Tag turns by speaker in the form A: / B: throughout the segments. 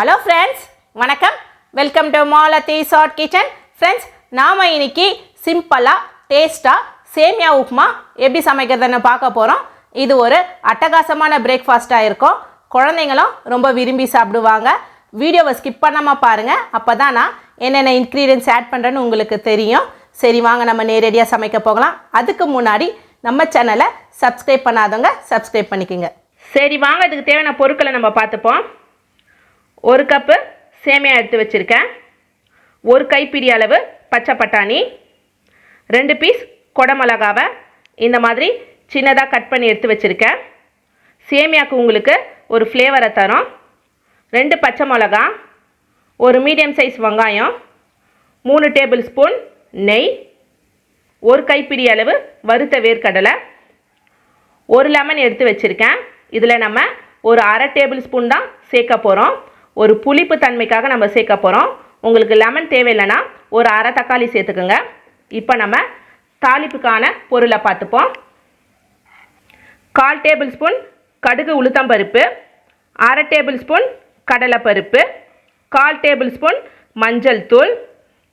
A: Hello friends வணக்கம். Welcome to Malathi short kitchen friends நாம் இன்னைக்கு சிம்பிளாக டேஸ்ட்டாக சேமியா உப்புமா எப்படி சமைக்கிறதுன்னு பார்க்க போகிறோம் இது ஒரு அட்டகாசமான பிரேக்ஃபாஸ்ட்டாக இருக்கும். குழந்தைங்களும் ரொம்ப விரும்பி சாப்பிடுவாங்க. வீடியோவை ஸ்கிப் பண்ணாமல் பாருங்கள் அப்போ தான் நான் என்னென்ன இன்க்ரீடியன்ஸ் ஆட் பண்ணுறேன்னு உங்களுக்கு தெரியும். சரி வாங்க நம்ம நேரடியாக சமைக்க போகலாம். அதுக்கு முன்னாடி நம்ம சேனலை சப்ஸ்கிரைப் பண்ணாதவங்க சப்ஸ்கிரைப் பண்ணிக்கோங்க. சரி வாங்க அதுக்கு தேவையான பொருட்களை நம்ம பார்த்துப்போம். ஒரு கப்பு சேமியா எடுத்து வச்சுருக்கேன். ஒரு கைப்பிடி அளவு பச்சை பட்டாணி. ரெண்டு பீஸ் கொடமிளகாவை இந்த மாதிரி சின்னதாக கட் பண்ணி எடுத்து வச்சுருக்கேன். சேமியாக்கு உங்களுக்கு ஒரு ஃப்ளேவரை தரும். ரெண்டு பச்சை மிளகா ஒரு மீடியம் சைஸ் வெங்காயம் மூணு டேபிள் ஸ்பூன் நெய் ஒரு கைப்பிடி அளவு வறுத்த வேர்க்கடலை ஒரு லெமன் எடுத்து வச்சுருக்கேன். இதில் நம்ம ஒரு அரை டேபிள் ஸ்பூன் தான் சேர்க்க போகிறோம் ஒரு புளிப்பு தன்மைக்காக நம்ம சேர்க்க போகிறோம் உங்களுக்கு லெமன் தேவையில்லைன்னா ஒரு அரை தக்காளி சேர்த்துக்குங்க. இப்போ நம்ம தாளிப்புக்கான பொருளை பார்த்துப்போம். கால் டேபிள் ஸ்பூன் கடுகு உளுத்தம்பருப்பு அரை டேபிள் ஸ்பூன் கடலைப்பருப்பு கால் டேபிள் ஸ்பூன் மஞ்சள் தூள்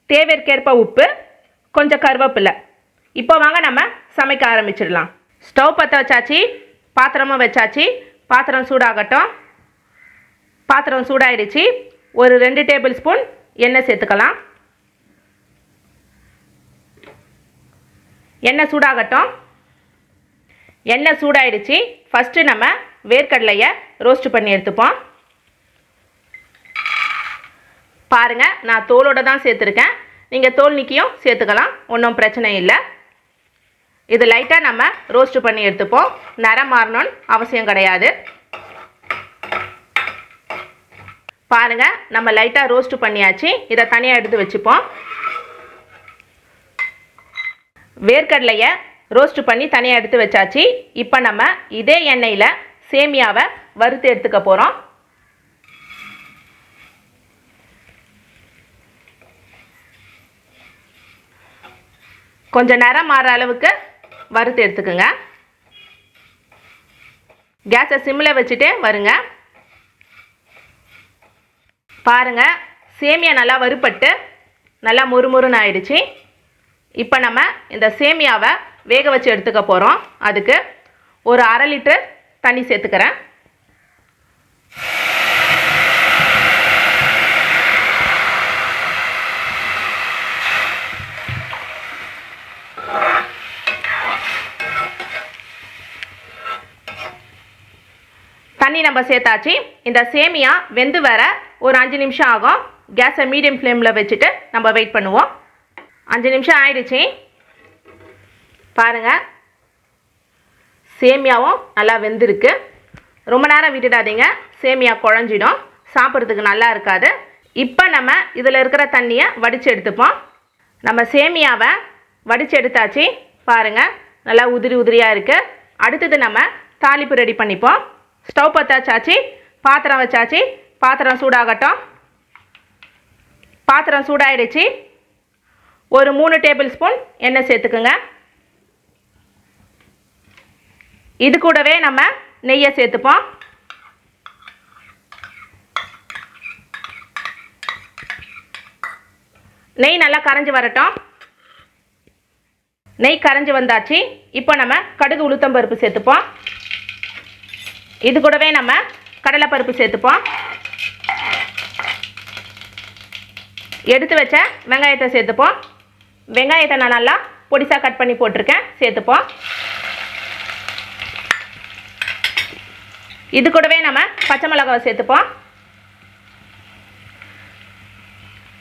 A: தேவைக்கேற்ப உப்பு கொஞ்சம் கருவேப்பிலை. இப்போ வாங்க நம்ம சமைக்க ஆரம்பிச்சிடலாம். ஸ்டவ் பற்ற வச்சாச்சு பாத்திரமும் வச்சாச்சு பாத்திரம் சூடாகட்டும். பாத்திரம் சூடாயிடுச்சு. ஒரு ரெண்டு டேபிள் ஸ்பூன் எண்ணெய் சேர்த்துக்கலாம். எண்ணெய் சூடாகட்டும். எண்ணெய் சூடாயிடுச்சு. ஃபஸ்ட்டு நம்ம வேர்க்கடலையை ரோஸ்ட் பண்ணி எடுத்துப்போம். பாருங்கள் நான் தோலோட தான் சேர்த்துருக்கேன். நீங்கள் தோல் நீக்கியும் சேர்த்துக்கலாம். ஒன்றும் பிரச்சனை இல்லை. இது லைட்டாக நம்ம ரோஸ்ட் பண்ணி எடுத்துப்போம். நிறம் மாறணும்னு அவசியம் கிடையாது. பாருங்கள் நம்ம லைட்டாக ரோஸ்ட்டு பண்ணியாச்சு. இதை தனியாக எடுத்து வச்சுப்போம். வேர்க்கடலையை ரோஸ்ட் பண்ணி தனியாக எடுத்து வச்சாச்சு. இப்போ நம்ம இதே எண்ணெயில் சேமியாவை வறுத்து எடுத்துக்க போகிறோம் கொஞ்சம் நேரம் மாற அளவுக்கு வறுத்து எடுத்துக்கோங்க. கேஸை சிம்மில் வச்சுட்டே வருங்க. பாருங்கள் சேமியா நல்லா வறுபட்டு நல்லா முறுமுறுன்னு ஆயிடுச்சு. இப்போ நம்ம இந்த சேமியாவை வேக வச்சு எடுத்துக்க போகிறோம் அதுக்கு ஒரு அரை லிட்டர் தண்ணி சேர்த்துக்கிறேன். தண்ணி நம்ம சேர்த்தாச்சு. இந்த சேமியா வெந்து வர ஒரு அஞ்சு நிமிஷம் ஆகும். கேஸை மீடியம் ஃப்ளேமில் வச்சுட்டு நம்ம வெயிட் பண்ணுவோம். அஞ்சு நிமிஷம் ஆயிடுச்சு. பாருங்கள் சேமியாவும் நல்லா வெந்திருக்கு. ரொம்ப நேரம் விட்டுடாதீங்க. சேமியா குழஞ்சிடும். சாப்பிட்றதுக்கு நல்லா இருக்காது. இப்போ நம்ம இதில் இருக்கிற தண்ணியை வடித்து எடுத்துப்போம். நம்ம சேமியாவை வடித்து எடுத்தாச்சு. பாருங்கள் நல்லா உதிரி உதிரியாக இருக்குது அடுத்தது நம்ம தாளிப்பு ரெடி பண்ணிப்போம். ஸ்டவ் பற்றாச்சாச்சு பாத்திரம் வச்சாச்சு. பாத்திரம் சூடாகட்டும். பாத்திரம் சூடாயிடுச்சு. ஒரு மூணு டேபிள் ஸ்பூன் எண்ணெய் சேர்த்துக்குங்க. இது கூடவே நம்ம நெய்யை சேர்த்துப்போம். நெய் நல்லா கரைஞ்சி வரட்டும். நெய் கரைஞ்சி வந்தாச்சு. இப்போ நம்ம கடுகு உளுத்தம்பருப்பு சேர்த்துப்போம். இது கூடவே நம்ம கடலைப்பருப்பு சேர்த்துப்போம். எடுத்து வச்ச வெங்காயத்தை சேர்த்துப்போம். வெங்காயத்தை நான் நல்லா பொடிசாக கட் பண்ணி போட்டிருக்கேன். சேர்த்துப்போம். இது கூடவே நம்ம பச்சை மிளகாவை சேர்த்துப்போம்.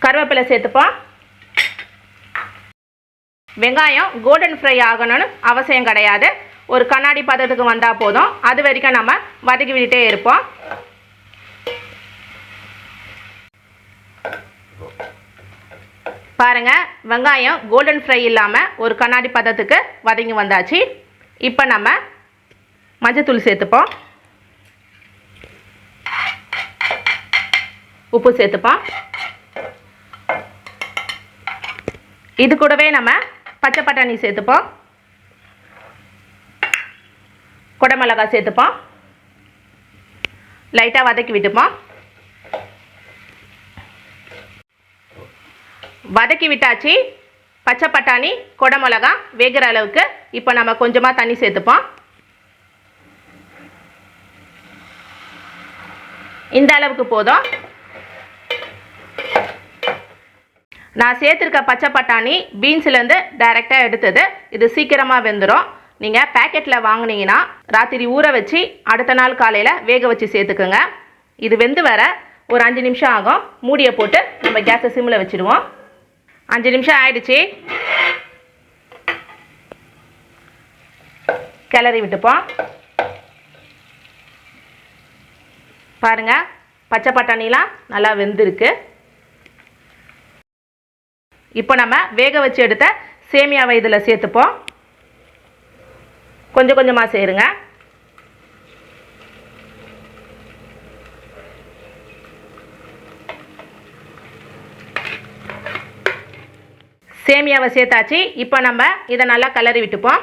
A: கருவேப்பிலை சேர்த்துப்போம். வெங்காயம் கோல்டன் ஃப்ரை ஆகணும்னு அவசியம் கிடையாது. ஒரு கண்ணாடி பதத்துக்கு வந்தால் போதும். அது வரைக்கும் நம்ம வதக்கி விட்டுட்டே இருப்போம். பாருங்கள் வெங்காயம் கோல்டன் ஃப்ரை இல்லாமல் ஒரு கண்ணாடி பதத்துக்கு வதங்கி வந்தாச்சு. இப்போ நம்ம மஞ்சத்தூள் சேர்த்துப்போம். உப்பு சேர்த்துப்போம். இது கூடவே நம்ம பச்சை பட்டாணி சேர்த்துப்போம். குடமிளகாய் சேர்த்துப்போம். லைட்டாக வதக்கி விட்டுப்போம். வதக்கி விட்டாச்சு. பச்சை பட்டாணி கொடமிளகா வேகிற அளவுக்கு இப்போ நம்ம கொஞ்சமாக தண்ணி சேர்த்துப்போம். இந்த அளவுக்கு போதும். நான் சேர்த்துருக்க பச்சை பட்டாணி பீன்ஸ்லேருந்து டைரெக்டாக எடுத்தது. இது சீக்கிரமாக வெந்துடும் நீங்கள் பேக்கெட்டில் வாங்குனீங்கன்னா ராத்திரி ஊற வச்சு அடுத்த நாள் காலையில் வேக வச்சு சேர்த்துக்குங்க. இது வெந்து வர ஒரு அஞ்சு நிமிஷம் ஆகும். மூடியை போட்டு நம்ம கேஸை சிம்மில் வச்சுடுவோம். அஞ்சு நிமிஷம் ஆயிடுச்சு. கிளறி விட்டுப்போம். பாருங்க பச்சை பட்டாணிலாம் நல்லா வெந்திருக்கு. இப்போ நம்ம வேக வச்சு எடுத்த சேமியாவை இதில் சேர்த்துப்போம். கொஞ்சம் கொஞ்சமாக சேருங்க. சேமியாவை சேர்த்தாச்சு. இப்போ நம்ம இதை நல்லா கலரி விட்டுப்போம்.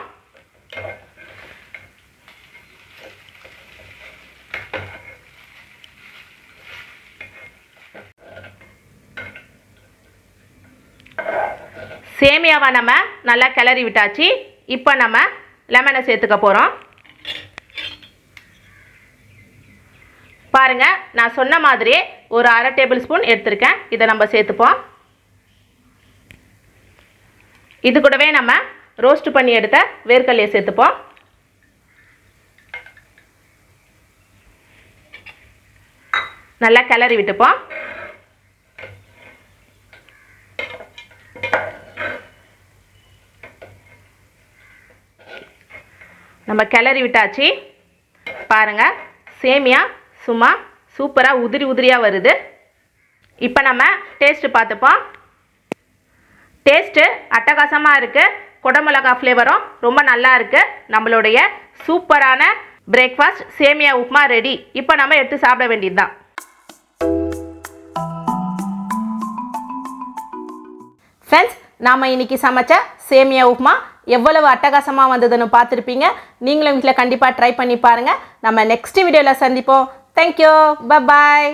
A: சேமியாவை நம்ம நல்லா கிளறி விட்டாச்சு. இப்போ நம்ம லெமனை சேர்த்துக்க போகிறோம் பாருங்க நான் சொன்ன மாதிரி ஒரு அரை டேபிள் ஸ்பூன் எடுத்திருக்கேன். இதை நம்ம சேர்த்துப்போம். இது கூடவே நம்ம ரோஸ்ட் பண்ணி எடுத்த வேர்க்கடலையை சேர்த்துப்போம். நல்லா கிளறி விட்டுப்போம். நம்ம கிளறி விட்டாச்சு. பாருங்க சேமியா சும்மா சூப்பராக உதிரி உதிரியாக வருது. இப்போ நம்ம டேஸ்ட்டு பார்த்துப்போம். டேஸ்ட்டு அட்டகாசமாக இருக்குது குடமிளகா ஃப்ளேவரும் ரொம்ப நல்லா இருக்குது நம்மளுடைய சூப்பரான பிரேக்ஃபாஸ்ட் சேமியா உப்புமா ரெடி இப்போ நம்ம எடுத்து சாப்பிட வேண்டியது தான் ஃப்ரெண்ட்ஸ் நாம் இன்றைக்கி சமைச்ச சேமியா உப்புமா எவ்வளவு அட்டகாசமாக வந்ததுன்னு பார்த்துருப்பீங்க. நீங்களும் வீட்டில் கண்டிப்பாக ட்ரை பண்ணி பாருங்கள் நம்ம நெக்ஸ்ட் வீடியோவில் சந்திப்போம். Thank you bye bye